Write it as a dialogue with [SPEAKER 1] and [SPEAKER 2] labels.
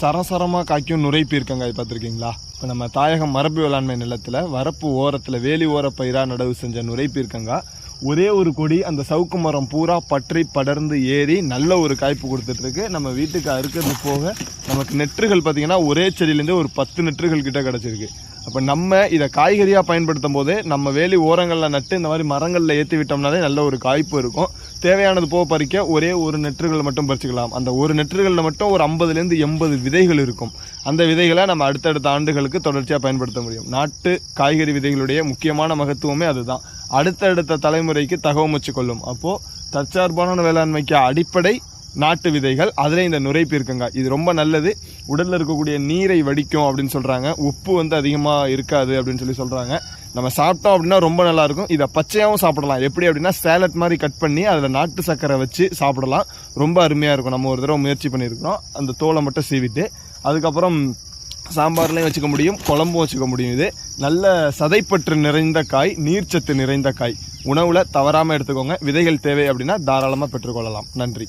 [SPEAKER 1] சரசரமாக காய்க்கும் நுரை பீர்க்கங்காய் பார்த்துருக்கீங்களா? இப்போ நம்ம தாயகம் மரபு வேளாண்மை நிலத்தில் வரப்பு ஓரத்தில் வேலி ஓர பயிராக நடவு செஞ்ச நுரை பீர்க்கங்காய் ஒரே ஒரு கொடி அந்த சவுக்கு மரம் பூரா பற்றி படர்ந்து ஏறி நல்ல ஒரு காய்ப்பு கொடுத்துட்ருக்கு. நம்ம வீட்டுக்கு அறுக்கிறது போக நமக்கு நெற்றுகள் பார்த்திங்கன்னா ஒரே செடியிலேருந்து ஒரு பத்து நெற்றுகள் கிட்ட கிடச்சிருக்கு. அப்போ நம்ம இதை காய்கறியாக பயன்படுத்தும் போதே நம்ம வேலி ஓரங்களில் நட்டு இந்த மாதிரி மரங்களில் ஏற்றி விட்டோம்னாலே நல்ல ஒரு காய்ப்பு இருக்கும். தேவையானது போக பறிக்க ஒரே ஒரு நெற்றுகள் மட்டும் பறிச்சுக்கலாம். அந்த ஒரு நெற்றுகளில் மட்டும் ஒரு ஐம்பதுலேருந்து எண்பது விதைகள் இருக்கும். அந்த விதைகளை நம்ம அடுத்தடுத்த ஆண்டுகளுக்கு தொடர்ச்சியாக பயன்படுத்த முடியும். நாட்டு காய்கறி விதைகளுடைய முக்கியமான மகத்துவமே அதுதான். அடுத்தடுத்த தலைமுறைக்கு தகவமைச்சு கொள்ளும் அப்போது தற்சார்பான வேளாண்மைக்கு அடிப்படை நாட்டு விதைகள் அதில் இந்த நுரை இது ரொம்ப நல்லது. உடலில் இருக்கக்கூடிய நீரை வடிக்கும் அப்படின்னு சொல்கிறாங்க உப்பு வந்து அதிகமாக இருக்காது அப்படின்னு சொல்லி சொல்கிறாங்க நம்ம சாப்பிட்டோம் அப்படின்னா ரொம்ப நல்லாயிருக்கும் இதை பச்சையாகவும் சாப்பிடலாம். எப்படி அப்படின்னா சேலட் மாதிரி கட் பண்ணி அதில் நாட்டு சர்க்கரை வச்சு சாப்பிடலாம். ரொம்ப அருமையாக இருக்கும். நம்ம ஒரு தடவை முயற்சி பண்ணியிருக்கிறோம். அந்த தோலை மட்டும் சீவிட்டு அதுக்கப்புறம் சாம்பார்லையும் வச்சுக்க முடியும் குழம்பும் வச்சுக்க முடியும் இது. நல்ல சதைப்பற்று நிறைந்த காய் நீர்ச்சத்து நிறைந்த காய். உணவில் தவறாமல் எடுத்துக்கோங்க. விதைகள் தேவை அப்படின்னா தாராளமாக பெற்றுக்கொள்ளலாம். நன்றி.